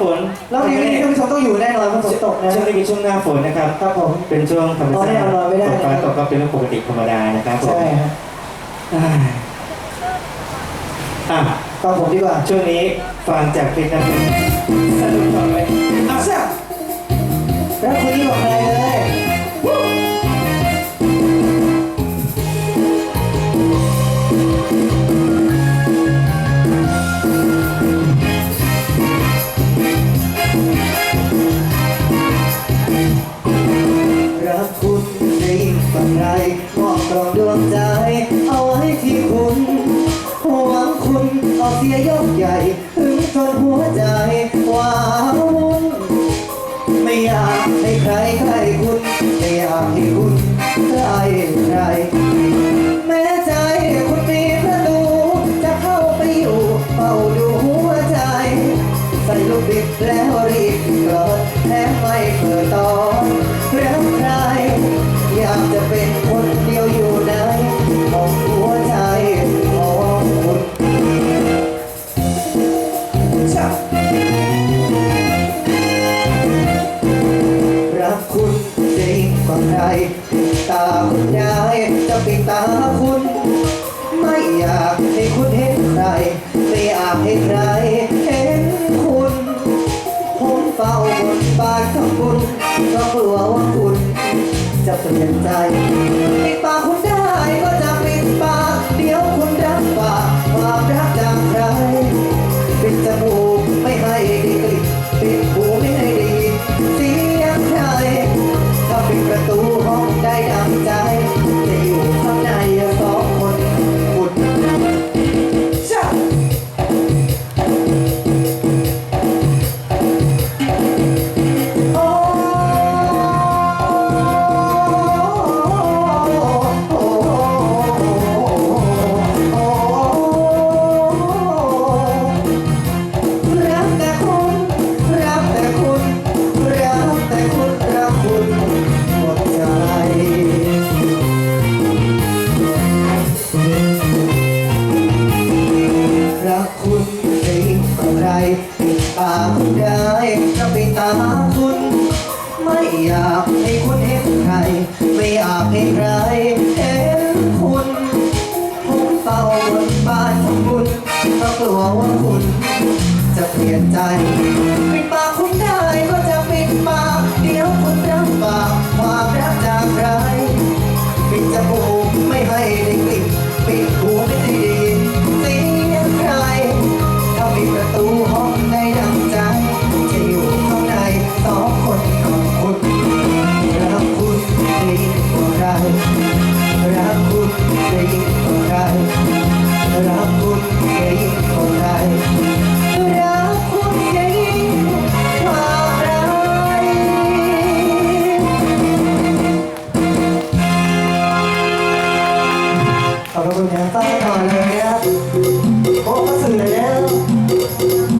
ฝนแล้วดีวันนี้ท่านผู้ชมต้องอยู่แน่นอนเพราะฝนตกนะช่วงนี้เป็นช่วงหน้าฝนนะครับครับผมเป็นช่วงธรรมอ๋อชาเนี่ยติเอานอนไม่ได้ฝนฟ้านะครับตกก็เป็นเรื่องปกติธรรมดานะครับผมใช่ฮะอ่าอะก็ผมดีกว่าช่วงนี้ฟังจากคลิปนะครับสนุกต่อไปอะแซ่บแล้วคุณที่บอกใครเลย วใจว้าวไม่อยากให้ใครใครคุณ ไม่อยากให้คุณใครใคร แม้ใจคุณมีประตูจะเข้าไปอยู่เฝ้าดูหัวใจ ใส่ลูกบิดแล้วรีบกอดแทบไม่เปิดตอนแล้วใคร ใครปิดตาคุณยายจะปิดตาคุณ ไม่อยากให้คุณเห็นใคร ไม่อยากให้ใครเห็นคุณ ผมเฝ้าบนบานของคุณก็กลัวว่าคุณ จะเปลี่ยนใจปิดตาคุณได้ ได้จะปิดตาคุณ ไม่อยากให้คุณเห็นใคร ไม่อยากให้ใครเห็นคุณผมเฝ้าบนบ้านของคุณเพราะกลัวว่าคุณจะเปลี่ยนใจ Lebih.